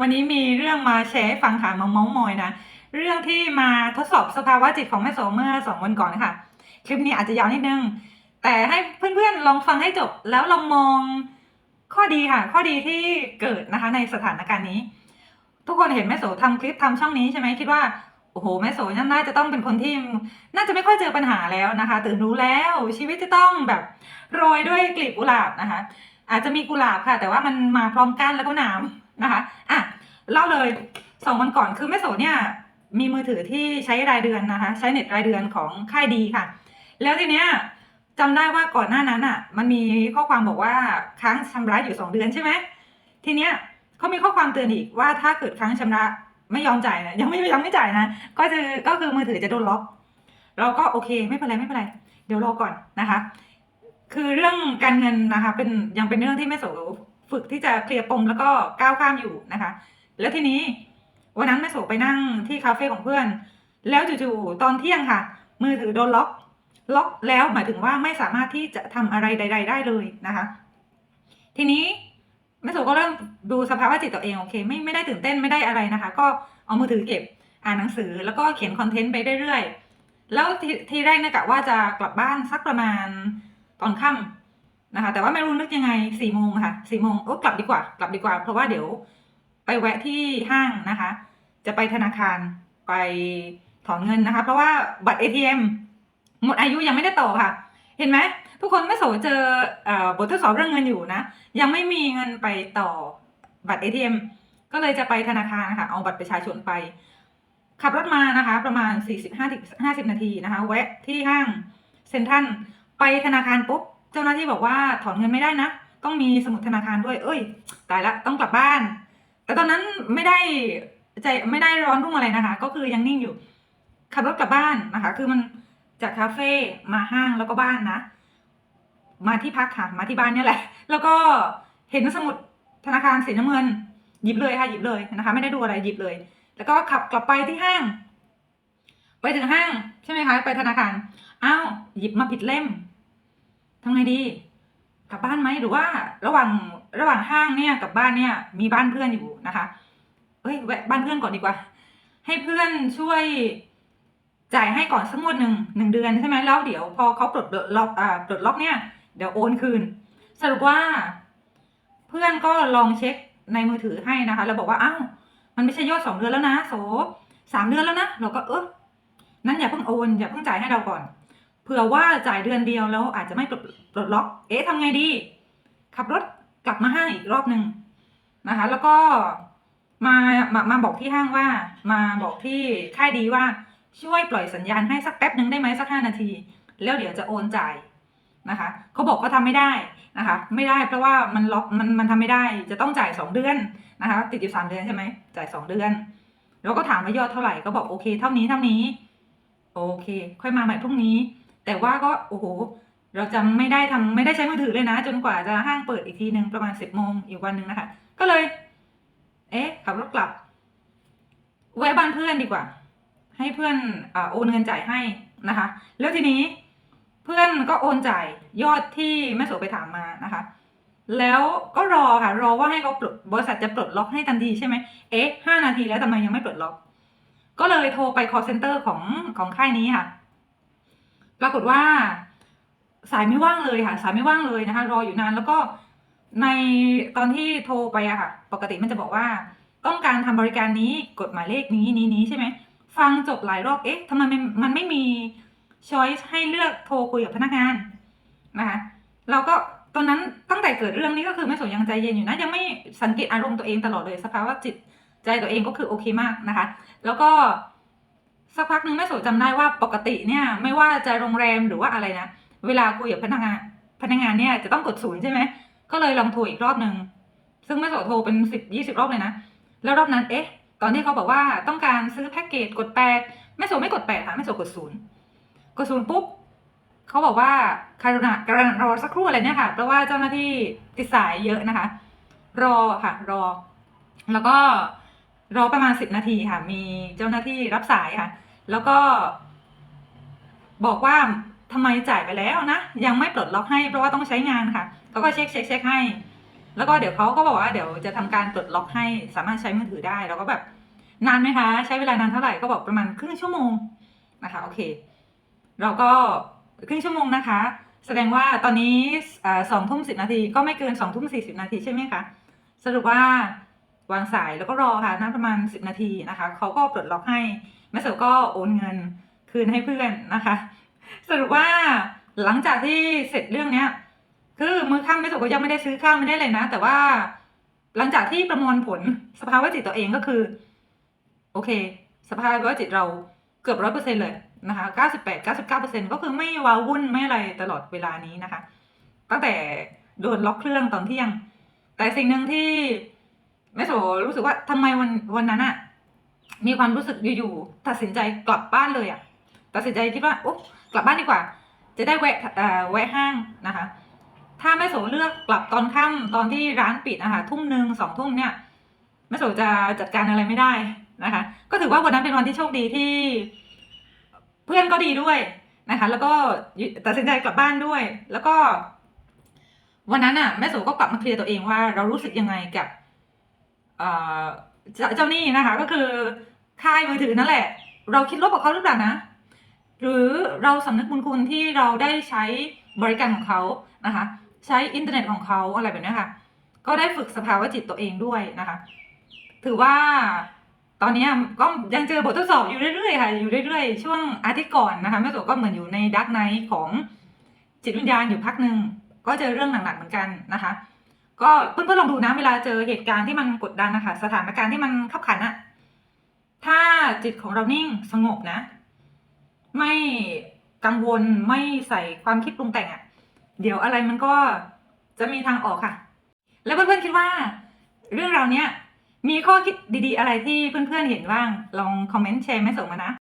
วันนี้มีเรื่องมาแชร์ให้ฟังค่ะมาเมาส์มอยนะ เรื่องที่มาทดสอบสภาวะจิตของแม่โสเมื่อสองวันก่อนค่ะคลิปนี้อาจจะยาวนิดนึง แต่ให้เพื่อนๆลองฟังให้จบแล้วลองมองข้อดีค่ะ ข้อดีที่เกิดนะคะในสถานการณ์นี้ ทุกคนเห็นแม่โสทำคลิปทำช่องนี้ใช่ไหมคิดว่าโอ้โหแม่โสน่าจะต้องเป็นคนที่น่าจะไม่ค่อยเจอปัญหาแล้วนะคะ ตื่นรู้แล้วชีวิตจะต้องแบบโรยด้วยกลีบกุหลาบนะคะ อาจจะมีกุหลาบค่ะ แต่ว่ามันมาพร้อมกันแล้วก็หนาม นะคะอะเล่าเลยสองวันก่อนคือแม่โสเนี่ยมีมือถือที่ใช้รายเดือนนะคะ ใช้เน็ตรายเดือนของค่ายดีค่ะ แล้วทีเนี้ยจำได้ว่าก่อนหน้านั้นอะ มันมีข้อความบอกว่าค้างชำระอยู่สองเดือนใช่ไหมทีเนี้ยเขามีข้อความเตือนอีกว่าถ้าเกิดค้างชำระไม่ยอมจ่ายนะยังไม่ยังไม่จ่ายนะก็จะก็คือมือถือจะโดนล็อก เราก็โอเคไม่เป็นไรไม่เป็นไร เดี๋ยวรอก่อนนะคะ คือเรื่องการเงินนะคะ เป็นยังเป็นเรื่องที่แม่โส ฝึกที่จะเคลียร์ปมแล้วก็ก้าวข้ามอยู่นะคะ แล้วทีนี้วันนั้นแม่โสไปนั่งที่คาเฟ่ของเพื่อน แล้วจู่ๆตอนเที่ยงค่ะ มือถือโดนล็อก ล็อกแล้วหมายถึงว่าไม่สามารถที่จะทำอะไรใด ๆ ได้เลยนะคะ ทีนี้แม่โสก็เริ่มดูสภาวะจิตตัวเองโอเค ไม่ไม่ได้ตื่นเต้นไม่ได้อะไรนะคะ ก็เอามือถือเก็บอ่านหนังสือแล้วก็เขียนคอนเทนต์ไปเรื่อยๆ แล้วททีแรกเนะกะว่าจะกลับบ้านสักประมาณตอนค่ำ นะคะ แต่ว่าไม่รู้นึกยังไงสี่โมงค่ะสี่โมงโอ้กลับดีกว่า กลับดีกว่า เพราะว่าเดี๋ยวไปแวะที่ห้างนะคะ จะไปธนาคารไปถอนเงินนะคะ เพราะว่าบัตร ATM หมดอายุยังไม่ได้ต่อค่ะ เห็นไหมทุกคนไม่โสเจอบททดสอบเรื่องเงินอยู่นะ ยังไม่มีเงินไปต่อบัตร ATM ก็เลยจะไปธนาคารนะคะเอาบัตรประชาชนไป ขับรถมานะคะ ประมาณ 45 50 นาทีนะคะ แวะที่ห้างเซ็นทรัลไปธนาคารปุ๊บ เจ้าหน้าที่บอกว่าถอนเงินไม่ได้นะ ต้องมีสมุดธนาคารด้วย เอ้ย ตายละ ต้องกลับบ้าน แต่ตอนนั้นไม่ได้ใจไม่ได้ร้อนรุ่งอะไรนะคะ ก็คือยังนิ่งอยู่ ขับรถกลับบ้านนะคะ คือมันจากคาเฟ่มาห้างแล้วก็บ้านนะ มาที่พักค่ะ มาที่บ้านเนี่ยแหละ แล้วก็เห็นสมุดธนาคารสีน้ำเงิน หยิบเลยค่ะ หยิบเลยนะคะ ไม่ได้ดูอะไรหยิบเลย แล้วก็ขับกลับไปที่ห้าง ไปถึงห้างใช่ไหมคะ ไปธนาคาร อ้าว หยิบมาผิดเล่ม ทำไงดี กลับบ้านไหมหรือว่าระหว่างระหว่างห้างเนี่ยกับบ้านเนี่ย มีบ้านเพื่อนอยู่นะคะเอ้ยแวะบ้านเพื่อนก่อนดีกว่า ให้เพื่อนช่วย จ่ายให้ก่อนสักงวดหนึ่งหนึ่งเดือนใช่ไหมแล้วเดี๋ยวพอเขาปลดล็อกอ่าปลดล็อกเนี่ยเดี๋ยวโอนคืน สรุปว่า เพื่อนก็ลองเช็คในมือถือให้นะคะแล้วบอกว่าอ้าวมันไม่ใช่ยอดสองเดือนแล้วนะโสสามเดือนแล้วนะเราก็เออนั้นอย่าเพิ่งโอนอย่าเพิ่งจ่ายให้เราก่อน ผื่อว่าจ่ายเดือนเดียวแล้วอาจจะไม่ปลดปลดล็อก เอ๊ะทำไงดี ขับรถกลับมาห้างอีกรอบหนึ่งนะคะ แล้วก็มามามาบอกที่ห้างว่า มาบอกที่ค่ายดีว่าช่วยปล่อยสัญญาณให้สักแป๊บหนึ่งได้ไหมสักห้านาที แล้วเดี๋ยวจะโอนจ่ายนะคะเขาบอกเขาทำไม่ได้นะคะ ไม่ได้เพราะว่ามันล็อกมันมันทำไม่ได้ จะต้องจ่ายสองเดือนนะคะ ติดอยู่สามเดือนใช่ไหมจ่ายสองเดือน แล้วก็ถามว่ายอดเท่าไหร่ก็บอกโอเค เท่านี้เท่านี้ โอเค ค่อยมาใหม่พรุ่งนี้ แต่ว่าก็โอ้โหเราจะไม่ได้ทำไม่ได้ใช้มือถือเลยนะ จนกว่าจะห้างเปิดอีกทีหนึ่งประมาณสิบโมงอีกวันหนึ่งนะคะ ก็เลย เอ๊ะ ขับรถกลับแวะบ้านเพื่อนดีกว่า ให้เพื่อนอโอนเงินจ่ายให้นะคะ แล้วทีนี้เพื่อนก็โอนจ่ายยอดที่แม่โสไปถามมานะคะ แล้วก็รอค่ะรอว่าให้เขาปลดบริษัทจะปลดล็อกให้ทันทีใช่ไหมเอ๊ะห้านาทีแล้วทำไมยังไม่ปลดล็อก ก็เลยโทรไป call center ของของค่ายนี้ค่ะ ปรากฏว่า สายไม่ว่างเลยค่ะ สายไม่ว่างเลยนะคะ รออยู่นานแล้วก็ในตอนที่โทรไปอะค่ะ ปกติมันจะบอกว่า ต้องการทำบริการนี้กดหมายเลขนี้นี้นี้ใช่ไหมฟังจบหลายรอบเอ๊ะทำไมมันไม่มีช้อยให้เลือกโทรคุยกับพนักงานนะคะเราก็ตอนนั้นตั้งแต่เกิดเรื่องนี้ก็คือแม่โสยังใจเย็นอยู่นะยังไม่สังเกตอารมณ์ตัวเองตลอดเลยสภาวะจิตใจตัวเองก็คือโอเคมากนะคะ แล้วก็ สักพักหนึ่งแม่โสจำได้ว่าปกติเนี่ย ไม่ว่าจะโรงแรมหรือว่าอะไรนะ เวลาคุยกับพนักงาน พนักงานเนี่ยจะต้องกดศูนย์ใช่ไหม ก็เลยลองโทรอีกรอบหนึ่ง ซึ่งแม่โสโทรเป็นสิบยี่สิบรอบเลยนะ แล้วรอบนั้น เอ๊ะ ตอนที่เขาบอกว่าต้องการซื้อแพ็กเกจกดแปดแม่โสไม่กดแปดค่ะแม่โสกดศูนย์กดศูนย์ปุ๊บเขาบอกว่าคารุณากรุณารอสักครู่อะไรเนี่ยค่ะ เพราะว่าเจ้าหน้าที่ติดสายเยอะนะคะ รอค่ะ รอ แล้วก็ รอประมาณสิบนาทีค่ะ มีเจ้าหน้าที่รับสายค่ะ แล้วก็ บอกว่าทำไมจ่ายไปแล้วนะยังไม่ปลดล็อกให้เพราะว่าต้องใช้งานค่ะเขาก็เช็คเช็คเช็คให้ แล้วก็เดี๋ยวเขาก็บอกว่าเดี๋ยวจะทำการปลดล็อกให้สามารถใช้มือถือได้ แล้วก็แบบนานไหมคะ ใช้เวลานานเท่าไหร่ก็บอกประมาณครึ่งชั่วโมงนะคะโอเค เราก็ครึ่งชั่วโมงนะคะ แสดงว่าตอนนี้สองทุ่มสิบนาทีก็ไม่เกินสองทุ่มสี่สิบนาทีใช่ไหมคะสรุปว่า วางสายแล้วก็รอค่ะนั่นประมาณสิบนาทีนะคะเขาก็ปลดล็อกให้แม่เสวก็โอนเงินคืนให้เพื่อนนะคะ สรุปว่าหลังจากที่เสร็จเรื่องเนี้ย คือมือข้างแม่เสวก็ยังไม่ได้ซื้อข้าวไม่ได้เลยนะ แต่ว่าหลังจากที่ประมวลผลสภาวะจิตตัวเองก็คือ โอเค สภาวะจิตเราเกือบร้อยเปอร์เซ็นเลยนะคะเก้าสิบแปดเก้าสิบเก้าเปอร์เซ็นก็คือไม่ว้าวุ่นไม่อะไรตลอดเวลานี้นะคะ ตั้งแต่โดนล็อกเครื่องตอนเที่ยง แต่สิ่งหนึ่งที่ แม่โสรู้สึกว่าทำไมวันวันนั้นอะมีความรู้สึกอยู่ๆตัดสินใจกลับบ้านเลยอะตัดสินใจคิดว่าโอ๊กลับบ้านดีกว่า จะได้แวะอ่อแวะห้างนะคะ ถ้าแม่โสเลือกกลับตอนค่ำตอนที่ร้านปิดนะคะทุ่มหนึ่งสองทุ่มเนี่ยแม่โสจะจัดการอะไรไม่ได้นะคะ ก็ถือว่าวันนั้นเป็นวันที่โชคดีที่ เพื่อนก็ดีด้วยนะคะ แล้วก็ตัดสินใจกลับบ้านด้วย แล้วก็ วันนั้นอะแม่โสก็กลับมาเคลียร์ตัวเองว่าเรารู้สึกยังไงกับ เจ้าเจ้าหนี้นะคะ ก็คือค่ายมือถือนั่นแหละ เราคิดลบกับเขาหรือเปล่านะ หรือเราสำนึกบุญคุณที่เราได้ใช้บริการของเขานะคะ ใช้อินเทอร์เน็ตของเขาอะไรแบบนี้ค่ะ ก็ได้ฝึกสภาวะจิตตัวเองด้วยนะคะ ถือว่าตอนนี้ก็ยังเจอบททดสอบอยู่เรื่อยๆค่ะอยู่เรื่อยๆ ช่วงอาทิตย์ก่อนนะคะแม่โสก็เหมือนอยู่ในดักไนท์ของจิตวิญญาณอยู่พักหนึ่งก็เจอเรื่องหนักๆเหมือนกันนะคะ ก็เพื่อนๆลองดูนะเวลาเจอเหตุการณ์ที่มันกดดันนะคะสถานการณ์ที่มันขับขันอะถ้าจิตของเรานิ่งสงบนะ ไม่กังวลไม่ใส่ความคิดปรุงแต่งอะเดี๋ยวอะไรมันก็จะมีทางออกค่ะ แล้วเพื่อนๆคิดว่า เรื่องราวเนี้ยมีข้อคิดดีๆ อะไรที่เพื่อนๆเห็นบ้างลองคอมเมนต์แชร์แม่ส่งมานะ